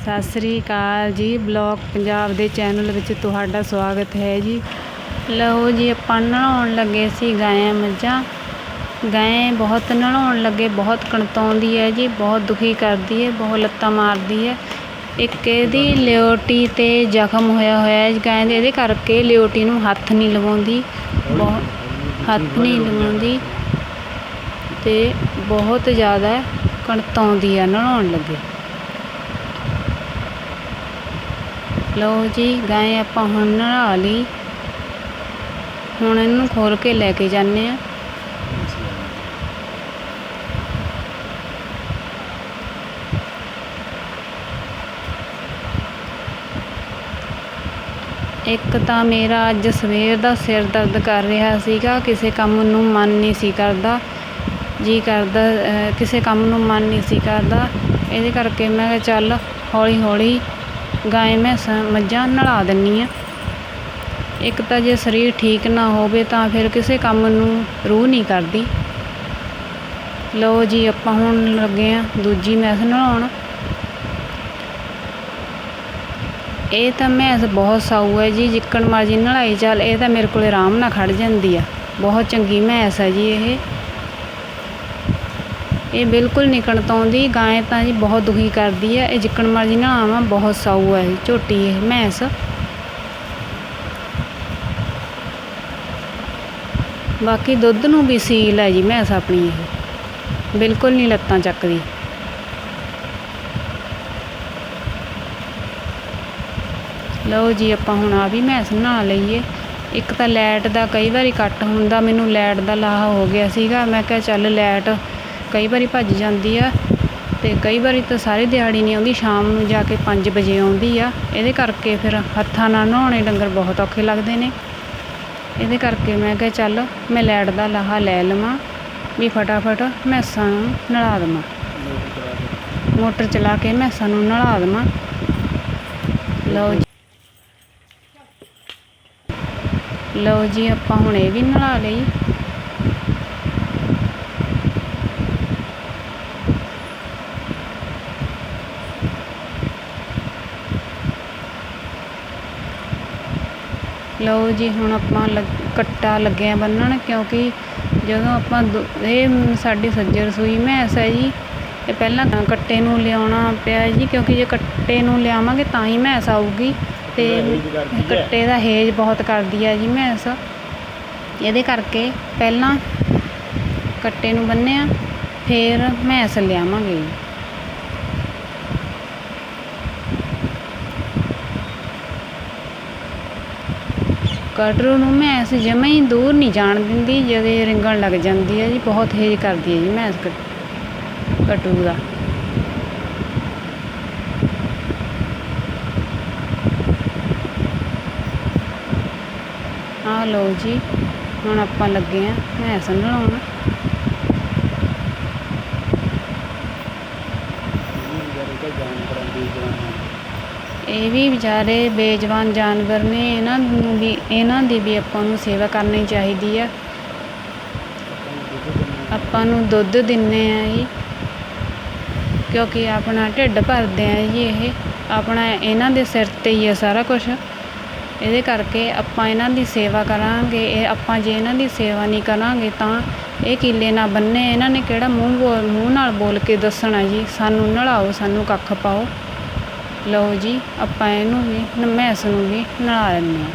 ਸਤਿ ਸ੍ਰੀ ਅਕਾਲ ਜੀ, ਬਲੌਗ ਪੰਜਾਬ ਦੇ ਚੈਨਲ ਵਿੱਚ ਤੁਹਾਡਾ ਸਵਾਗਤ ਹੈ ਜੀ। ਲਓ ਜੀ, ਆਪਾਂ ਨਹਾਉਣ ਲੱਗੇ ਸੀ, ਗਾਇਆਂ ਮੱਝਾਂ। ਗਾਂ ਬਹੁਤ ਨਹਾਉਣ ਲੱਗੇ, ਬਹੁਤ ਕਣਤਾਉਂਦੀ ਹੈ ਜੀ, ਬਹੁਤ ਦੁਖੀ ਕਰਦੀ ਹੈ, ਬਹੁਤ ਲੱਤਾਂ ਮਾਰਦੀ ਹੈ। ਇੱਕ ਇਹਦੀ ਲਿਓਟੀ ਤੇ ਜ਼ਖਮ ਹੋਇਆ ਹੋਇਆ ਹੈ। ਗਾਂ ਦੇ ਇਹਦੇ ਕਰਕੇ ਲਿਓਟੀ ਨੂੰ ਹੱਥ ਨਹੀਂ ਲਵਾਉਂਦੀ ਬਹੁਤ ਹੱਥ ਨਹੀਂ ਲਵਾਉਂਦੀ ਤੇ ਬਹੁਤ ਜ਼ਿਆਦਾ ਕਣਤਾਉਂਦੀ ਆ ਨਹਾਉਣ ਲੱਗੇ। ਲਓ ਜੀ ਗਾਂ ਆਪਾਂ ਹੁਣ ਨਹਾ ਲਈ। ਹੁਣ ਇਹਨੂੰ ਖੋਲ ਕੇ ਲੈ ਕੇ ਜਾਂਦੇ ਆ ਇੱਕ ਤਾਂ ਮੇਰਾ ਅੱਜ ਸਵੇਰ ਦਾ ਸਿਰ ਦਰਦ ਕਰ ਰਿਹਾ ਸੀਗਾ, ਕਿਸੇ ਕੰਮ ਨੂੰ ਮਨ ਨਹੀਂ ਸੀ ਕਰਦਾ। ਜੀ ਕਰਦਾ ਕਿਸੇ ਕੰਮ ਨੂੰ ਮਨ ਨਹੀਂ ਸੀ ਕਰਦਾ। ਇਹਦੇ ਕਰਕੇ ਮੈਂ ਕਿਹਾ ਚੱਲ ਹੌਲੀ ਹੌਲੀ ਗਾਂ ਮੈਂ ਮੱਝਾਂ ਨਲਾ ਦਿੰਨੀ ਆ। ਇੱਕ ਤਾਂ ਜੇ ਸਰੀਰ ਠੀਕ ਨਾ ਹੋਵੇ ਤਾਂ ਫਿਰ ਕਿਸੇ ਕੰਮ ਨੂੰ ਰੂਹ ਨਹੀਂ ਕਰਦੀ। ਲਓ ਜੀ, ਆਪਾਂ ਹੁਣ ਲੱਗੇ ਆ ਦੂਜੀ ਮੈਸ ਨਲਾਉਣ। ਇਹ ਤਾਂ ਮੈਸ ਬਹੁਤ ਸਾਊ ਹੈ ਜੀ, ਜਿੱਕਣ ਮਰਜ਼ੀ ਨਲਾਈ ਚੱਲ, ਇਹ ਤਾਂ ਮੇਰੇ ਕੋਲ ਆਰਾਮ ਨਾਲ ਖੜ ਜਾਂਦੀ ਆ। ਬਹੁਤ ਚੰਗੀ ਮੈਸ ਹੈ ਜੀ ਇਹ। ਇਹ ਬਿਲਕੁਲ ਨਹੀਂ ਕਣਤਾਉਂਦੀ ਗਾਂ ਤਾਂ ਜੀ ਬਹੁਤ ਦੁਖੀ ਕਰਦੀ ਹੈ ਇਹ ਜਿੱਕਣ ਮਰਜ਼ੀ ਨਲਾਵਾਂ ਬਹੁਤ ਸਾਊ ਹੈ ਝੋਟੀ, ਇਹ ਮੈਸ। ਬਾਕੀ ਦੁੱਧ ਨੂੰ ਵੀ ਸੀਲ ਹੈ ਜੀ, ਮੈਸ ਆਪਣੀ ਇਹ। ਬਿਲਕੁਲ ਨਹੀਂ ਲੱਤਾਂ ਚੱਕਦੀ। ਲਓ ਜੀ, ਆਪਾਂ ਹੁਣ ਆ ਵੀ ਮੈਸ ਨਹਾ ਲਈਏ। ਇੱਕ ਤਾਂ ਲਾਈਟ ਦਾ ਕਈ ਵਾਰੀ ਕੱਟ ਹੁੰਦਾ, ਮੈਨੂੰ ਲਾਈਟ ਦਾ ਲਾਹਾ ਹੋ ਗਿਆ ਸੀਗਾ, ਮੈਂ ਕਿਹਾ ਚੱਲ ਲਾਈਟ ਕਈ ਵਾਰੀ ਭੱਜ ਜਾਂਦੀ ਆ ਅਤੇ ਕਈ ਵਾਰੀ ਤਾਂ ਸਾਰੀ ਦਿਹਾੜੀ ਨਹੀਂ ਆਉਂਦੀ, ਸ਼ਾਮ ਨੂੰ ਜਾ ਕੇ ਪੰਜ ਵਜੇ ਆਉਂਦੀ ਆ। ਇਹਦੇ ਕਰਕੇ ਫਿਰ ਹੱਥਾਂ ਨਾਲ ਨਹਾਉਣੇ ਡੰਗਰ ਬਹੁਤ ਔਖੇ ਲੱਗਦੇ ਨੇ। ਇਹਦੇ ਕਰਕੇ ਮੈਂ ਕਿਹਾ ਚੱਲ ਮੈਂ ਲਾਈਟ ਦਾ ਲਾਹਾ ਲੈ ਲਵਾਂ, ਵੀ ਫਟਾਫਟ ਮੈਸਾਂ ਨੂੰ ਨਲਾ ਦੇਵਾਂ। ਮੋਟਰ ਚਲਾ ਕੇ ਮੈਸਾਂ ਨੂੰ ਨਲਾ ਦੇਵਾਂ। ਲਓ ਜੀ। ਲਓ ਜੀ, ਆਪਾਂ ਹੁਣ ਇਹ ਵੀ ਨਲਾ ਲਈ। ਲਓ ਜੀ ਹੁਣ ਆਪਾਂ ਕੱਟਾ ਲੱਗਿਆ ਬੰਨਣ ਕਿਉਂਕਿ ਜਦੋਂ ਆਪਾਂ ਇਹ ਸਾਡੀ ਸੱਜੇ ਰਸੋਈ ਮੈਂਸ ਹੈ ਜੀ। ਇਹ ਪਹਿਲਾਂ ਕੱਟੇ ਨੂੰ ਲਿਆਉਣਾ ਪਿਆ ਜੀ ਕਿਉਂਕਿ ਜੇ ਕੱਟੇ ਨੂੰ ਲਿਆਵਾਂਗੇ ਤਾਂ ਹੀ ਮੈਂਸ ਆਊਗੀ। ਤੇ ਕੱਟੇ ਦਾ ਹੇਜ ਬਹੁਤ ਕਰਦੀ ਹੈ ਜੀ ਮੈਂਸ। ਇਹਦੇ ਕਰਕੇ ਪਹਿਲਾਂ ਕੱਟੇ ਨੂੰ ਬੰਨਿਆ ਫਿਰ ਮੈਂਸ ਲਿਆਵਾਂਗੇ ਕਟਰੂ ਨੂੰ ਮੈਂਸ ਜਮਾ ਹੀ ਦੂਰ ਨਹੀਂ ਜਾਣ ਦਿੰਦੀ, ਜਦੋਂ ਰਿੰਗਣ ਲੱਗ ਜਾਂਦੀ ਹੈ ਜੀ, ਬਹੁਤ ਹੇਜ ਕਰਦੀ ਹੈ ਜੀ ਮੈਂਸ ਕਟ- ਕਟਰੂ ਦਾ। ਆ ਲਓ ਜੀ, ਹੁਣ ਆਪਾਂ ਲੱਗੇ ਆ ਮੈਂਸ ਨਲਾਉਣ ਇਹ ਵੀ ਵਿਚਾਰੇ ਬੇਜਵਾਨ ਜਾਨਵਰ ਨੇ, ਇਹਨਾਂ ਨੂੰ ਵੀ, ਇਹਨਾਂ ਦੀ ਵੀ ਆਪਾਂ ਨੂੰ ਸੇਵਾ ਕਰਨੀ ਚਾਹੀਦੀ ਆ। ਆਪਾਂ ਨੂੰ ਦੁੱਧ ਦਿੰਨੇ ਆ ਜੀ, ਕਿਉਂਕਿ ਆਪਣਾ ਢਿੱਡ ਭਰਦੇ ਆ ਜੀ ਇਹ। ਆਪਣਾ ਇਹਨਾਂ ਦੇ ਸਿਰ ਤੇ ਹੀ ਆ ਸਾਰਾ ਕੁਝ ਇਹਦੇ ਕਰਕੇ ਆਪਾਂ ਇਹਨਾਂ ਦੀ ਸੇਵਾ ਕਰਾਂਗੇ, ਇਹ ਆਪਾਂ ਜੇ ਇਹਨਾਂ ਦੀ ਸੇਵਾ ਨਹੀਂ ਕਰਾਂਗੇ ਤਾਂ ਇਹ ਕੀਲੇ ਨਾ ਬੰਨੇ। ਇਹਨਾਂ ਨੇ ਕਿਹੜਾ ਮੂੰਹ ਬੋਲ ਮੂੰਹ ਨਾਲ ਬੋਲ ਕੇ ਦੱਸਣਾ ਜੀ, ਸਾਨੂੰ ਨਲਾਓ ਸਾਨੂੰ ਕੱਖ ਪਾਓ। ਲਓ ਜੀ, ਆਪਾਂ ਇਹਨੂੰ ਵੀ ਮੈਂਸ ਨੂੰ ਵੀ ਨਲਾ ਲੈਂਦੇ ਹਾਂ।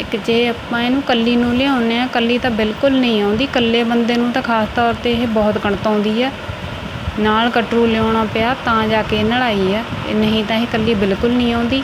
ਇੱਕ ਜੇ ਆਪਾਂ ਇਹਨੂੰ ਕੱਲੀ ਨੂੰ ਲਿਆਉਂਦੇ ਆ ਕੱਲੀ ਤਾਂ ਬਿਲਕੁਲ ਨਹੀਂ ਆਉਂਦੀ, ਕੱਲੇ ਬੰਦੇ ਨੂੰ ਤਾਂ ਖਾਸ ਤੌਰ ਤੇ ਇਹ ਬਹੁਤ ਕਣਤਾਉਂਦੀ ਆ। ਨਾਲ ਕਟਰੂ ਲਿਆਉਣਾ ਪਿਆ, ਤਾਂ ਜਾ ਕੇ ਨਲਾਈ ਆ, ਇਹ ਨਹੀਂ ਤਾਂ ਇਹ ਕੱਲੀ ਬਿਲਕੁਲ ਨਹੀਂ ਆਉਂਦੀ।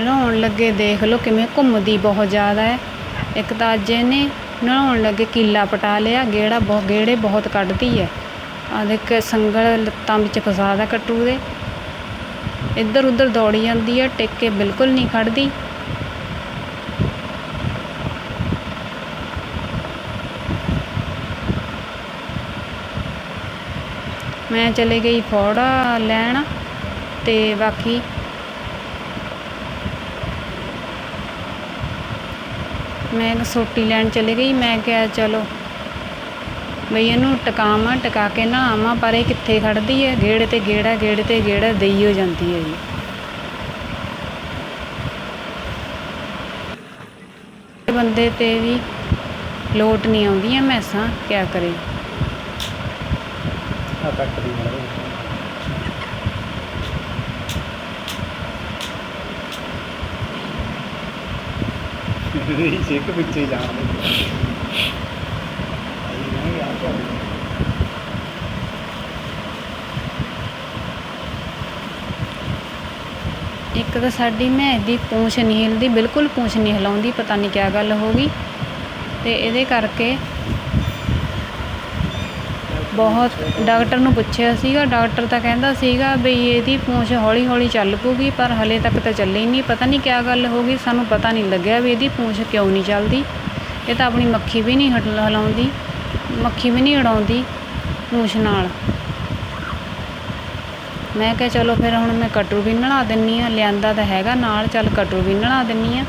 ਨਹਾਉਣ ਲੱਗੇ ਦੇਖ ਲਓ ਕਿਵੇਂ ਘੁੰਮਦੀ ਬਹੁਤ ਜ਼ਿਆਦਾ ਹੈ। ਇੱਕ ਤਾਂ ਅੱਜ ਇਹਨੇ ਨਹਾਉਣ ਲੱਗੇ ਕੀਲਾ ਪਟਾ ਲਿਆ, ਗੇੜਾ ਬਹੁਤ ਗੇੜੇ ਬਹੁਤ ਕੱਢਦੀ ਹੈ। ਆ ਦੇਖ ਸੰਗਲ ਲੱਤਾਂ ਵਿੱਚ ਫਸਾਦਾ ਕੱਟੂ ਦੇ। ਇੱਧਰ ਉੱਧਰ ਦੌੜੀ ਜਾਂਦੀ ਹੈ, ਟਿਕ ਬਿਲਕੁਲ ਨਹੀਂ ਖੜਦੀ। ਮੈਂ ਚਲੇ ਗਈ ਫੋੜਾ ਲੈਣ ਤੇ ਬਾਕੀ ਮੈਂ ਸੋਟੀ ਲੈਣ ਚਲੇ ਗਈ, ਮੈਂ ਕਿਹਾ ਚਲੋ ਬਈ ਇਹਨੂੰ ਟਿਕਾਵਾਂ, ਟਿਕਾ ਕੇ ਨਾ ਆਵਾਂ, ਪਰ ਇਹ ਕਿੱਥੇ ਖੜਦੀ ਹੈ? ਗੇੜੇ ਤੇ ਗੇੜਾ ਗੇੜੇ ਤੇ ਗੇੜਾ ਦੇਈ ਹੋ ਜਾਂਦੀ ਹੈ ਜੀ। ਬੰਦੇ ਤੇ ਵੀ ਲੋਟ ਨਹੀਂ ਆਉਂਦੀਆਂ ਮੈਸਾਂ ਕਿਆ ਕਰੇ। ਆ ਕੱਟ ਦੀ ਮੜਾ ਇਹ ਪਿੱਛੇ ਜਾਣਾ ਆਈ ਨਾ ਯਾਰ ਇੱਕ ਤਾਂ ਸਾਡੀ ਮੈਂ ਦੀ ਪੂੰਛ ਨਹੀਂ ਹਿਲਦੀ, ਬਿਲਕੁਲ ਪੂੰਛ ਨਹੀਂ ਹਿਲਾਉਂਦੀ, ਪਤਾ ਨਹੀਂ ਕਿਆ ਗੱਲ ਹੋ ਗਈ। ਤੇ ਇਹਦੇ ਕਰਕੇ ਬਹੁਤ ਡਾਕਟਰ ਨੂੰ ਪੁੱਛਿਆ ਸੀਗਾ, ਡਾਕਟਰ ਤਾਂ ਕਹਿੰਦਾ ਸੀਗਾ ਵੀ ਇਹਦੀ ਪੂੰਛ ਹੌਲੀ ਹੌਲੀ ਚੱਲ ਪੂਗੀ ਪਰ ਹਲੇ ਤੱਕ ਤਾਂ ਚੱਲੀ ਨਹੀਂ, ਪਤਾ ਨਹੀਂ ਕਿਆ ਗੱਲ ਹੋ ਗਈ, ਸਾਨੂੰ ਪਤਾ ਨਹੀਂ ਲੱਗਿਆ ਵੀ ਇਹਦੀ ਪੂੰਛ ਕਿਉਂ ਨਹੀਂ ਚੱਲਦੀ। ਇਹ ਤਾਂ ਆਪਣੀ ਮੱਖੀ ਵੀ ਨਹੀਂ ਹਟ, ਹਲਾਉਂਦੀ, ਮੱਖੀ ਵੀ ਨਹੀਂ ਉਡਾਉਂਦੀ ਪੂੰਛ ਨਾਲ। ਮੈਂ ਕਿਹਾ ਚਲੋ ਫਿਰ ਹੁਣ ਮੈਂ ਕਟਰੂ ਵੀ ਨਲਾ ਦਿੰਨੀ ਆ, ਲਿਆਂਦਾ ਤਾਂ ਹੈਗਾ ਨਾਲ, ਚੱਲ ਕਟਰੂ ਵੀ ਨਲਾ ਦਿੰਨੀ ਆ।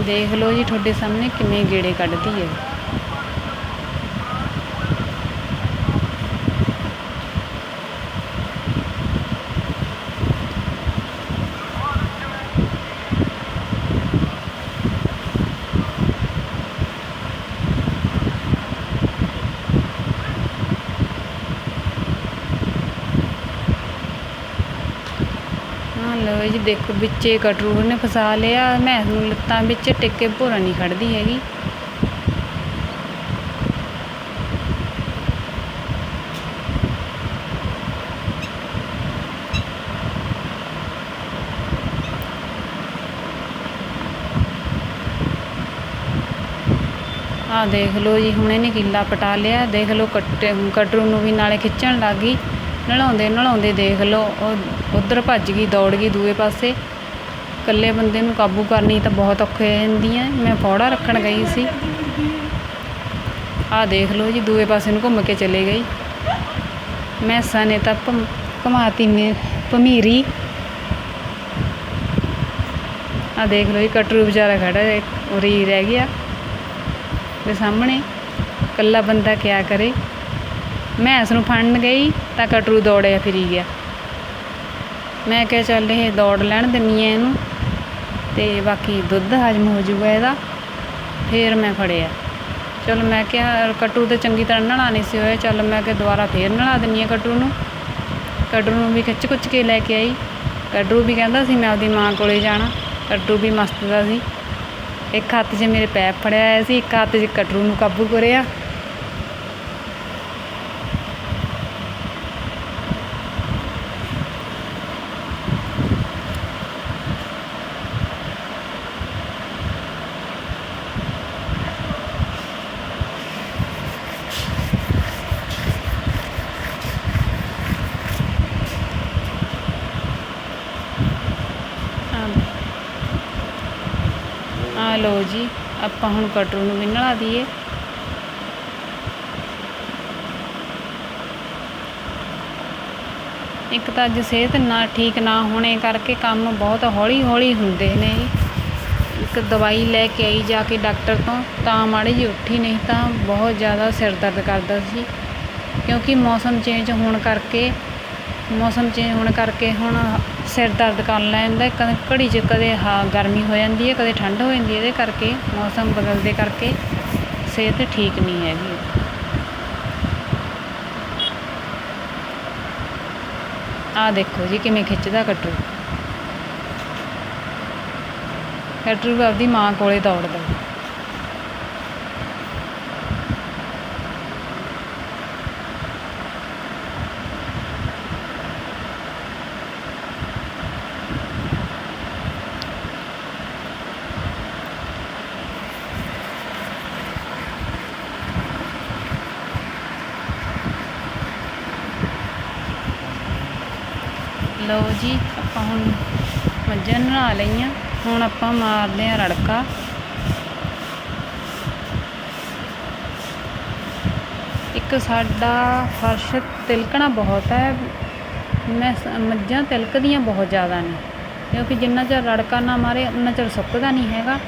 ਦੇਖ ਲਓ ਜੀ ਤੁਹਾਡੇ ਸਾਹਮਣੇ ਕਿਵੇਂ ਗੇੜੇ ਕੱਢਦੀ ਹੈ ਲਓ ਜੀ ਦੇਖੋ, ਵਿੱਚੇ ਕਟਰੂ ਨੇ ਫਸਾ ਲਿਆ। ਮੈਂ ਨੂੰ ਲੱਤਾਂ ਵਿੱਚ ਟਿੱਕੇ ਭੋਰਾ ਨਹੀਂ ਖੜਦੀ ਹੈਗੀ। ਆ ਦੇਖ ਲਓ ਜੀ, ਹੁਣੇ ਇਹਨੇ ਕਿੱਲਾ ਪਟਾ ਲਿਆ। ਦੇਖ ਲਓ, ਕੱਟੇ ਕਟਰੂ ਨੂੰ ਵੀ ਨਾਲੇ ਖਿੱਚਣ ਲੱਗ ਗਈ। ਨਲਾਉਂਦੇ ਨਲਾਉਂਦੇ ਦੇਖ ਲਓ ਉਹ ਉਧਰ ਭੱਜ ਗਈ ਦੌੜ ਗਈ ਦੂਏ ਪਾਸੇ। ਇਕੱਲੇ ਬੰਦੇ ਨੂੰ ਕਾਬੂ ਕਰਨੀ ਤਾਂ ਬਹੁਤ ਔਖੇ ਹੋ ਜਾਂਦੀਆਂ ਮੈਂ ਫੌੜਾ ਰੱਖਣ ਗਈ ਸੀ। ਆਹ ਦੇਖ ਲਓ ਜੀ ਦੂਏ ਪਾਸੇ ਨੂੰ ਘੁੰਮ ਕੇ ਚਲੇ ਗਈ। ਮੈਸਾਂ ਨੇ ਤਾਂ ਭਮ- ਘੁਮਾਤੀ ਮੇ ਭਮੀਰੀ। ਆਹ ਦੇਖ ਲਓ ਜੀ ਕਟਰੂ ਵਿਚਾਰਾ ਖੜਾ ਹੈ, ਉਰੀ ਰਹਿ ਗਿਆ। ਦੇ ਸਾਹਮਣੇ ਇਕੱਲਾ ਬੰਦਾ ਕਿਆ ਕਰੇ? ਮੈਂ ਇਸ ਨੂੰ ਫੜਨ ਗਈ ਤਾਂ ਕਟਰੂ ਦੌੜਿਆ ਫਿਰੀ ਗਿਆ। ਮੈਂ ਕਿਹਾ ਚੱਲ ਇਹ ਦੌੜ ਲੈਣ ਦਿੰਨੀ ਆ ਇਹਨੂੰ ਤੇ ਬਾਕੀ ਦੁੱਧ ਹਜਮ ਹੋ ਜਾਊਗਾ ਇਹਦਾ। ਫੇਰ ਮੈਂ ਫੜਿਆ। ਚਲ ਮੈਂ ਕਿਹਾ ਕਟਰੂ ਤੇ ਚੰਗੀ ਤਰ੍ਹਾਂ ਨਲਾ ਨਹੀਂ ਸੀ ਹੋਇਆ। ਚੱਲ ਮੈਂ ਕਿ ਦੁਬਾਰਾ ਫੇਰ ਨਲਾ ਦਿੰਨੀ ਆ ਕਟਰੂ ਨੂੰ। ਕਟਰੂ ਨੂੰ ਵੀ ਖਿੱਚ ਖੁੱਚ ਕੇ ਲੈ ਕੇ ਆਈ। ਕਟਰੂ ਵੀ ਕਹਿੰਦਾ ਸੀ ਮੈਂ ਆਪਦੀ ਮਾਂ ਕੋਲੇ ਜਾਣਾ। ਕਟਰੂ ਵੀ ਮਸਤ ਦਾ ਸੀ। ਇੱਕ ਹੱਥ 'ਚ ਮੇਰੇ ਪੈਪ ਫੜਿਆ ਹੋਇਆ ਸੀ, ਇੱਕ ਹੱਥ 'ਚ ਕਟਰੂ ਨੂੰ ਕਾਬੂ ਕਰਿਆ। ਲਓ ਜੀ, ਆਪਾਂ ਹੁਣ ਕਟਰੂ ਨੂੰ ਵੀ ਨਲਾ ਦਈਏ। ਇੱਕ ਤਾਂ ਅੱਜ ਸਿਹਤ ਨਾ ਠੀਕ ਨਾ ਹੋਣੇ ਕਰਕੇ ਕੰਮ ਬਹੁਤ ਹੌਲੀ ਹੌਲੀ ਹੁੰਦੇ ਨੇ ਇੱਕ ਦਵਾਈ ਲੈ ਕੇ ਆਈ ਜਾ ਕੇ ਡਾਕਟਰ ਤੋਂ, ਤਾਂ ਮਾੜੀ ਜਿਹੀ ਉੱਠੀ ਨਹੀਂ ਤਾਂ ਬਹੁਤ ਜ਼ਿਆਦਾ ਸਿਰ ਦਰਦ ਕਰਦਾ ਸੀ। ਕਿਉਂਕਿ ਮੌਸਮ ਚੇਂਜ ਹੋਣ ਕਰਕੇ ਮੌਸਮ ਚੇਂਜ ਹੋਣ ਕਰਕੇ ਹੁਣ ਸਿਰ ਦਰਦ ਕਰਨ ਲੈਂਦਾ ਕਦੇ ਘੜੀ 'ਚ ਕਦੇ ਹਾਂ, ਗਰਮੀ ਹੋ ਜਾਂਦੀ ਹੈ, ਕਦੇ ਠੰਡ ਹੋ ਜਾਂਦੀ ਹੈ। ਇਹਦੇ ਕਰਕੇ ਮੌਸਮ ਬਦਲਦੇ ਕਰਕੇ ਸਿਹਤ ਠੀਕ ਨਹੀਂ ਹੈਗੀ। ਆਹ ਦੇਖੋ ਜੀ ਕਿਵੇਂ ਖਿੱਚਦਾ ਕਟਰੂ ਕਟਰੂ ਆਪਦੀ ਮਾਂ ਕੋਲੇ ਦੌੜਦਾ। ਲਓ ਜੀ, ਆਪਾਂ ਹੁਣ ਮੱਝਾਂ ਨਹਾ ਲਈਆਂ। ਹੁਣ ਆਪਾਂ ਮਾਰਦੇ ਆ ਰੜਕਾ। ਇੱਕ ਸਾਡਾ ਫਰਸ਼ ਤਿਲਕਣਾ ਬਹੁਤ ਹੈ। ਮੈਂ ਮੱਝਾਂ ਤਿਲਕਦੀਆਂ ਬਹੁਤ ਜ਼ਿਆਦਾ ਨੇ। ਕਿਉਂਕਿ ਜਿੰਨਾ ਚਿਰ ਰੜਕਾ ਨਾ ਮਾਰੇ, ਉਨਾ ਚਿਰ ਸੁੱਕਦਾ ਨਹੀਂ ਹੈਗਾ।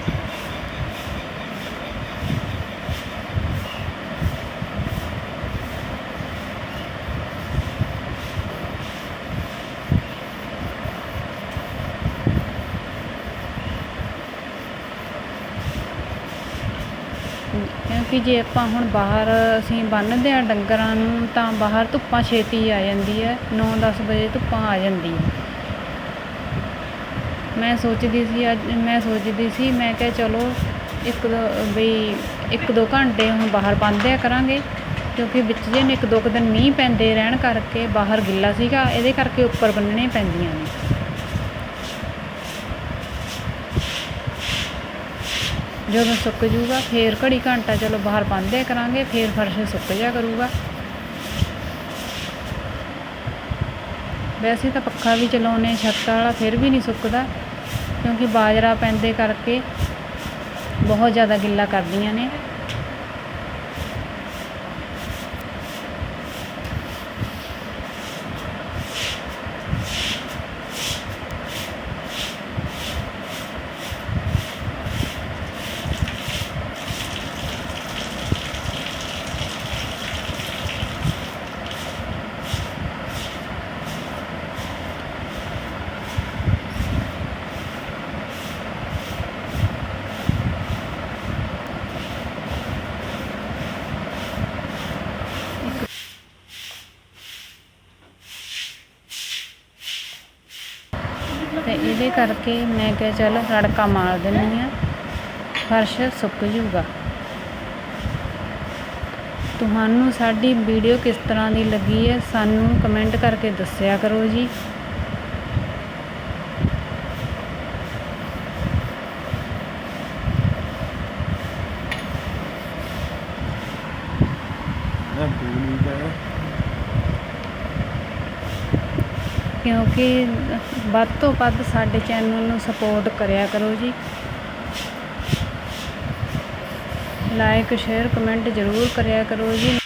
ਕਿ ਜੇ ਆਪਾਂ ਹੁਣ ਬਾਹਰ ਅਸੀਂ ਬੰਨ੍ਹਦੇ ਹਾਂ ਡੰਗਰਾਂ ਨੂੰ ਤਾਂ ਬਾਹਰ ਧੁੱਪਾਂ ਛੇਤੀ ਆ ਜਾਂਦੀ ਹੈ 9-10 ਵਜੇ ਧੁੱਪਾਂ ਆ ਜਾਂਦੀ ਹੈ। ਮੈਂ ਸੋਚਦੀ ਸੀ ਅੱਜ, ਮੈਂ ਸੋਚਦੀ ਸੀ, ਮੈਂ ਕਿਹਾ ਚਲੋ ਇੱਕ ਦੋ ਬਈ ਇੱਕ ਦੋ ਘੰਟੇ ਹੁਣ ਬਾਹਰ ਬੰਨ੍ਹਦਿਆ ਕਰਾਂਗੇ, ਕਿਉਂਕਿ ਵਿੱਚ ਜੇ ਨੂੰ ਇੱਕ ਦੋ ਕੁ ਦਿਨ ਮੀਂਹ ਪੈਂਦੇ ਰਹਿਣ ਕਰਕੇ ਬਾਹਰ ਗਿੱਲਾ ਸੀਗਾ, ਇਹਦੇ ਕਰਕੇ ਉੱਪਰ ਬੰਨਣੇ ਪੈਂਦੀਆਂ ਨੇ। ਜਦੋਂ ਸੁੱਕ ਜੂਗਾ ਫੇਰ ਘੜੀ ਘੰਟਾ ਚਲੋ ਬਾਹਰ ਬੰਨ੍ਹਦਿਆ ਕਰਾਂਗੇ, ਫੇਰ ਫਰਸ਼ ਸੁੱਕ ਜਾ ਕਰੂਗਾ। ਵੈਸੇ ਤਾਂ ਪੱਖਾ ਵੀ ਚਲਾਉਨੇ ਛੱਤ ਵਾਲਾ ਫਿਰ ਵੀ ਨਹੀਂ ਸੁੱਕਦਾ, ਕਿਉਂਕਿ ਬਾਜਰਾ ਪੈਂਦੇ ਕਰਕੇ ਬਹੁਤ ਜ਼ਿਆਦਾ ਗਿੱਲਾ ਕਰਦੀਆਂ ਨੇ। ਤੇ ਇਹਦੇ ਕਰਕੇ ਮੈਂ ਕਿਹਾ ਚੱਲ ਤੜਕਾ ਮਾਰ ਦਿੰਦੀ ਆ ਫਰਸ਼ ਸੁੱਕ ਜੂਗਾ ਤੁਹਾਨੂੰ ਸਾਡੀ ਵੀਡੀਓ ਕਿਸ ਤਰ੍ਹਾਂ ਦੀ ਲੱਗੀ ਹੈ, ਸਾਨੂੰ ਕਮੈਂਟ ਕਰਕੇ ਦੱਸਿਆ ਕਰੋ ਜੀ। ਨਾ ਬੂਲੀ ਦਾ ਕਿਉਂਕਿ ਵੱਧ ਤੋਂ ਵੱਧ ਸਾਡੇ ਚੈਨਲ ਨੂੰ ਸਪੋਰਟ ਕਰਿਆ ਕਰੋ ਜੀ। ਲਾਈਕ ਸ਼ੇਅਰ ਕਮੈਂਟ ਜ਼ਰੂਰ ਕਰਿਆ ਕਰੋ ਜੀ।